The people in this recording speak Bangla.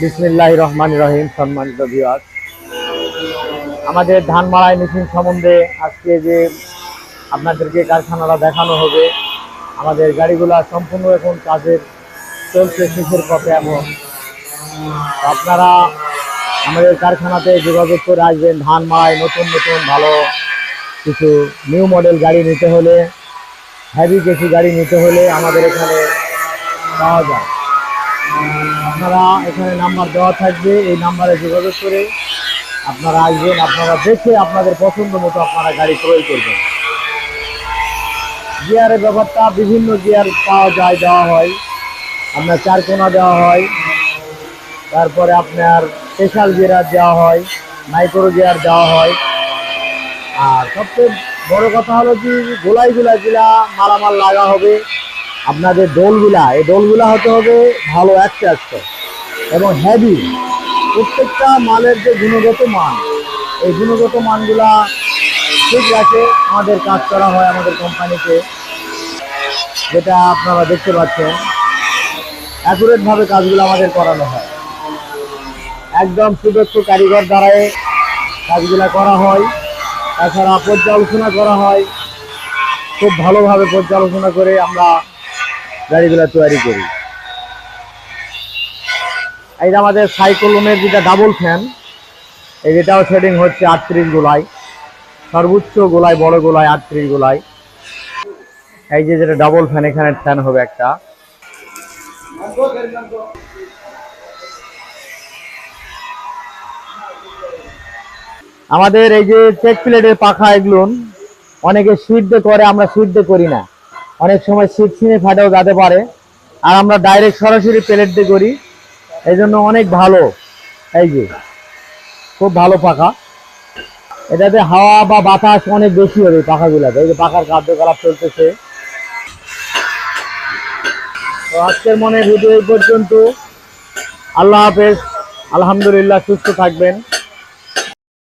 বিসমিল্লাহ রহমান রহিম, সম্মানিত বিভাগ আমাদের ধান মাড়াই মেশিন সম্বন্ধে আজকে যে আপনাদেরকে কারখানাটা দেখানো হবে, আমাদের গাড়িগুলা সম্পূর্ণ এখন কাজের চলছে শেষের পথে এমন আপনারা আমাদের কারখানাতে যোগাযোগ করে আসবেন ধান মাড়াই নতুন নতুন ভালো কিছু নিউ মডেল গাড়ি নিতে হলে হেভি কিছু গাড়ি নিতে হলে আমাদের এখানে পাওয়া যায়। আপনারা এখানে নাম্বার দেওয়া থাকবে, এই নাম্বারে যোগাযোগ করে আপনারা আসবেন, আপনারা দেখে আপনাদের পছন্দ মতো আপনারা গাড়ি ক্রয় করবেন। গিয়ারের ব্যাপারটা বিভিন্ন গিয়ার পাওয়া যায়, দেওয়া হয়। আপনার চার কোনা দেওয়া হয়, তারপরে আপনার স্পেশাল গিয়ার দেওয়া হয় মাইক্রো গিয়ার দেওয়া হয়। আর সবচেয়ে বড় কথা হলো কি গোলাইগুলা যেগুলা মালামাল লাগা হবে। আপনাদের দোলগুলা, এই দোলগুলা হতে হবে ভালো একটা একটা এবং হেভি প্রত্যেকটা মালের যে গুণগত মান, এই গুণগত মানগুলা ঠিক রাখে আমাদের কাজ করা হয় আমাদের কোম্পানিতে যেটা আপনারা দেখতে পাচ্ছেন। অ্যাকুরেটভাবে কাজগুলো আমাদের করানো হয়। একদম সুদক্ষ কারিগর দ্বারাই কাজগুলা করা হয়। তাছাড়া পর্যালোচনা করা হয়। খুব ভালোভাবে পর্যালোচনা করে আমরা গাড়িগুলো তৈরি করি। যে আমাদের সাইক্লোনের যেটা ডাবল ফ্যান এই যেটাও সেটিং হচ্ছে আটত্রিশ গোলায় সর্বোচ্চ গোলায় বড় গোলায় আটত্রিশ গোলায় এই যে যেটা ডাবল ফ্যান এখানে ফ্যান হবে একটা। আমাদের এই যে চেক প্লেটের পাখা এগুলো, অনেকে দিয়ে করে, আমরা দিয়ে করি না। অনেক সময় সিট ছিঁড়ে ফাটেও যেতে পারে। আর আমরা ডাইরেক্ট সরাসরি প্লেট দিয়ে করি। এই জন্য অনেক ভালো। এই যে, খুব ভালো পাখা। এটাতে হাওয়া বা বাতাস অনেক বেশি হবে এই পাখাগুলোতে। এই যে পাখার কার্যকলাপ চলতেছে। তো আজকের মনে ভিডিও এই পর্যন্ত। আল্লাহ হাফেজ। আলহামদুলিল্লাহ, সুস্থ থাকবেন।